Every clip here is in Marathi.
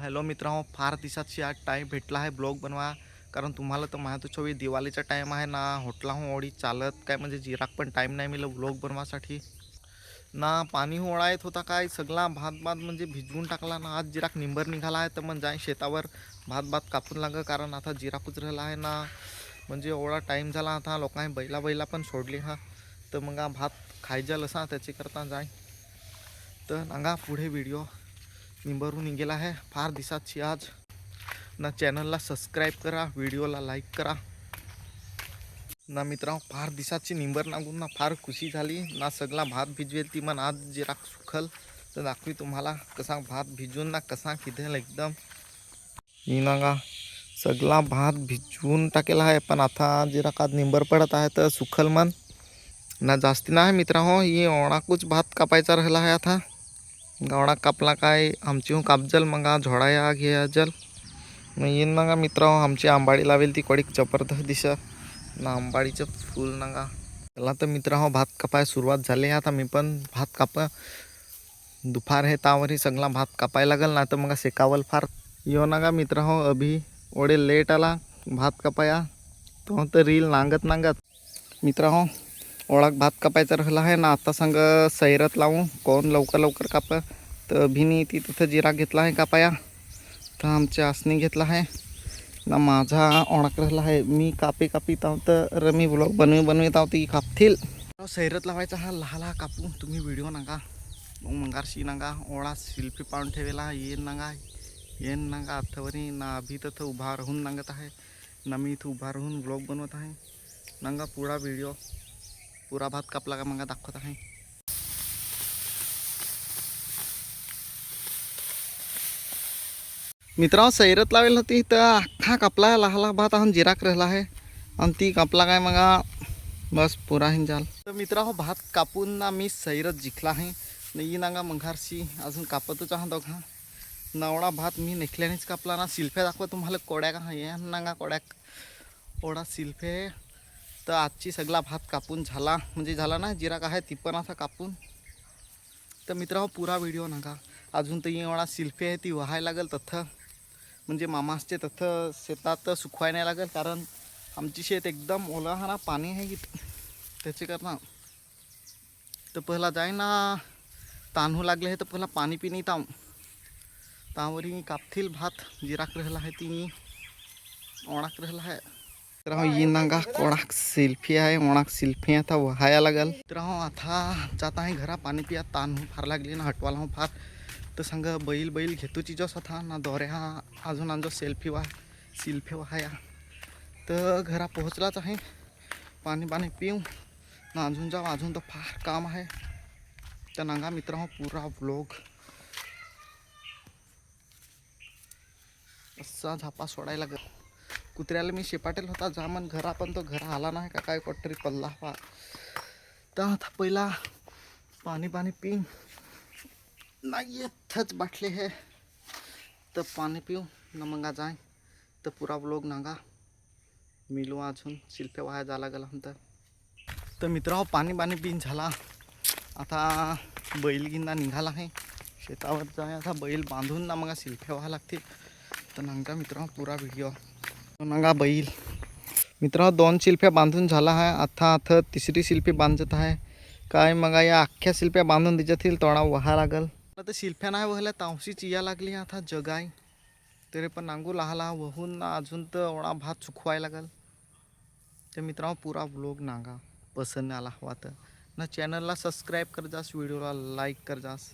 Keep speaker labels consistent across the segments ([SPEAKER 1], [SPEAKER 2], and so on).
[SPEAKER 1] हॅलो मित्रांनो फार दिवसाची आज टाईम भेटला आहे ब्लॉग बनवा. कारण तुम्हाला तर माहीतच हवी दिवाळीचा टाईम आहे ना. होटला हो ओढी चालत काय म्हणजे जिराक पण टाईम नाही मिळलं ब्लॉग बनवासाठी. ना पाणी होळा येत होता काय? सगळा भात भात म्हणजे भिजवून टाकला ना. आज जिराक निंबर निघाला आहे तर मग जाय शेतावर. भात भात कापून लागं कारण आता जिराकूच राहिला आहे ना. म्हणजे एवढा टाईम झाला आता. लोकांनी बैला बैला पण सोडली हा. तर मग भात खायजल असा त्याच्याकरता जाय तर नगा पुढे व्हिडिओ निंबरून निघेला आहे. फार दिसाची आज. ना चॅनलला सबस्क्राईब करा व्हिडिओला लाईक करा. ना मित्रांनो फार दिसाची निंबर नागून ना फार खुशी झाली. ना सगळा भात भिजवेल ती मन आज जरा सुखल. तर दाखवी तुम्हाला कसा भात भिजवून ना कसा किधेल एकदम. ना का सगळा भात भिजवून टाकेला आहे पण आता जरा का निंबर पडत आहे तर सुखल मन ना जास्ती नाही मित्रांनो ही ओणाकूच भात कापायचा राहिला आहे आता. गावडा कापला काय आमची हो कापजल मगा झोडाया घे जल। मग येईन ना मित्र आमची आंबाडी लावेल ती कडीक जबरदस्त दिशा। ना आंबाडीचं फूल नगा। चला तर मित्र हो भात कापाय सुरुवात झाली आता मी पण भात काप दुपार हे तावरही सगळा भात कापायला लागल ना तर मग शेकावल फार। यो नका मित्र हो अभि ओढे लेट आला भात कापाया तो तर रील नांगत नांगत। मित्र हो ओळख भात कापायचा राहिला आहे ना आता सांग सैरत लावून कोण लवकर लवकर काप. तर भिनी ती तिथं जिरा घेतला आहे कापाया. तर आमच्या आसनी घेतला आहे. ना माझा ओळख राहिला आहे. मी कापी कापी ताव तर मी ब्लॉग बनवी बनवीत आहोत ती कापतील. सैरत लावायचा हा लहाला कापू तुम्ही व्हिडिओ नका. मग मंगारशी नका. ओळा शिल्पी पाहून ठेवेला येन नका. येन नका. आत्तावरी ना अभी तथं उभा राहून नांगत आहे. ना मी इथं उभा राहून ब्लॉग बनवत आहे. नंगा पुढा व्हिडिओ. पुरा भात कापला का मग दाखवत आहे. मित्रांनो सैरत लावेल होती तर अख्खा कापला लहाला भात आणि जिराक राहिला आहे. आणि ती कापला काय मग बस पुरा हिन जाल तर मित्रांनो भात कापून ना मी सैरत जिंकला आहे. नाही नांगा मंघारशी अजून कापतच आहात दोघा. नवडा भात मी नेकल्यानेच कापला ना. शिल्फे दाखवा तुम्हाला कोड्याक हा ये नांगा कोड्याक ओढा शिल्फे तर आजची सगळा भात कापून झाला. म्हणजे झाला ना जिराक आहे ती पण असा कापून. तर मित्रांनो हो, पुरा व्हिडिओ नका. अजून तर एवढा शिल्फे आहे ती व्हायला लागेल तथं म्हणजे मामासचे तथं शेतात सुखवाय नाही लागेल कारण आमची शेत एकदम ओला हा ना पाणी आहे की त्याचे कारण तर पहिला जाय ना तान्हू लागले आहे तर पहिला पाणी पिणी ताव. तावरी कापतील भात. जिराक राहिला आहे ती ओणाक राहिला आहे. तर हो ये नांगा कोणाक सेल्फी आहे कोणाक सेल्फी आता व्हाया लागल. तर हांव आता जाता आहे घरा पाणी पिया तान हो फार लागली ना हटवाला हो फार. तर सांग बैल बैल घेतो तिच्यास आता ना दोऱ्या अजून आमचा सेल्फी वा सेल्फी व्हाया तर घरा पोहोचलाच आहे पाणी पाणी पिऊ ना अजून जाऊ अजून तर फार काम आहे. तर नांगा मित्र हो पुरा ब्लॉग असा झापा सोडायला लागल. कुत्र्याला मी शेपाटेल होता जा म्हण घरा पण तो घरा आला नाही का काय कोटरी पल्ला हवा तर आता पहिला पाणी पाणी पी नाही येतच बाटले हे. तर पाणी पिऊ न मग जाय. तर पुरा ब्लॉग नागा. मिलू अजून शिल्पे वाया जाला गेला नंतर. तर मित्र पाणी पाणी पिन झाला. आता बैलगिंदा निघाला आहे. शेतावर जाय आता बैल बांधून ना मग शिल्पे व्हायला लागतील. तर नांगा मित्रांनो पुरा व्हिडिओ नंगा बैल. मित्रांनो दोन शिल्प्या बांधून झाला आहे. आता आता तिसरी शिल्पी बांधत आहे. काय मग या अख्ख्या शिल्प्या बांधून दिच्यातील तोडा व्हा लागल. आता शिल्प्या नाही व्हायला तावशीच या लागली आता जगाय तरी पण नांगू लहा वाहून ना अजून तर ओणा भात सुखवायला लागल. तर मित्रांनो पुरा ब्लॉग नांगा. पसंत आला हवा तर. ना चॅनलला सबस्क्राईब कर जास व्हिडिओला लाईक कर जास.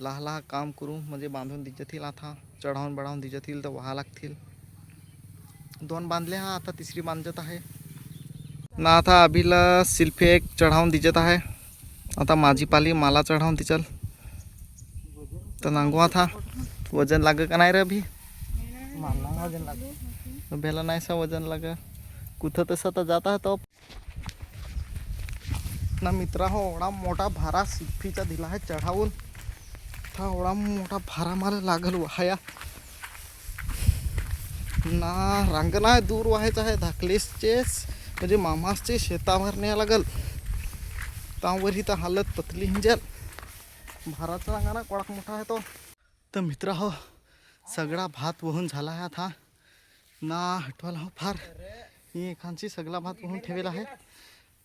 [SPEAKER 1] लहाला काम करू म्हणजे बांधून दिजतील आता चढावून बढावून दिजतील तर व्हा लागतील. दोन बांधले हा आता तिसरी बांधत आहे. ना आता अभिला शिल्फे एक चढावून दिजत आहे. आता माझी पाली मला चढावून दिचल तर नांगू आता वजन लाग का नाही रे अभि? वजन लाग अभ्याला नाही सा वजन लाग कुठं तसं तर जात आहे तो. ना मित्रा हो एवढा मोठा भारा शिल्फीचा दिला आहे चढावून. था एवढा मोठा भारा मला लागल वाया. ना रांग नाही दूर व्हायचं आहे. धाकलेसचेच म्हणजे मामासचे शेतावर न्याय लागल. त्यावर ही तर हालत पतली हिंजल. भाराचा रांगा ना मोठा आहे तो. तर मित्र हो सगळा भात वहून झाला आहे आता. ना हटवाला हो फार. मी एकांची सगळा भात वाहून ठेवेला आहे.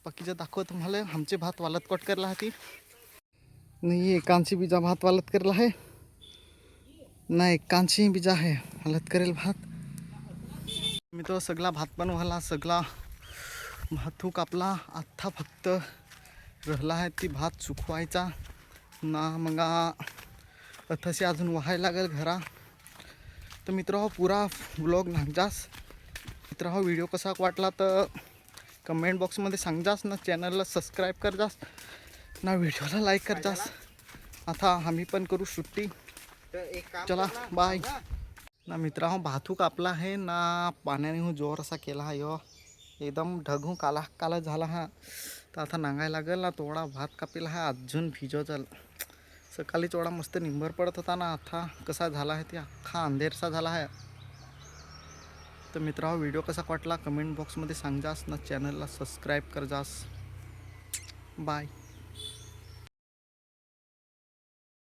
[SPEAKER 1] बाकीचं दाखव तुम्हाला. आमचे भात वालत कट करला आहे ती. नाही एकांची बीजा भात वालत करला आहे. ना एकांची बीजा आहे. वालत करेल भात. मी तो सगळा भात पण व्हायला सगळा भातू कापला. आत्ता फक्त राहिला आहे ती भात सुकवायचा. ना मग तसे अजून व्हायला लागेल घरा. तर मित्र हो पुरा ब्लॉग नागजास. मित्र हो व्हिडिओ कसा वाटला तर कमेंट बॉक्समध्ये सांगजास ना चॅनलला सबस्क्राईब कर जास ना व्हिडिओला लाईक कर जास आता आम्ही पण करू सुट्टी. चला बाय ना मित्रा हो भातू कापला आहे ना पाण्याने हो जोर असा केला हा यो. एकदम ढगू काला काला झाला हा. तर आता नांगायला लागेल ना थोडा भात कापेला हा. अजून भिजो चाल सकाळी थोडा मस्त निंबर पडत होता ना आता कसा झाला आहे ते अख्खा अंधेरसा झाला आहे. तर मित्रा व्हिडिओ कसा वाटला? कमेंट बॉक्समध्ये सांग जास ना चॅनलला सबस्क्राईब कर जास बाय.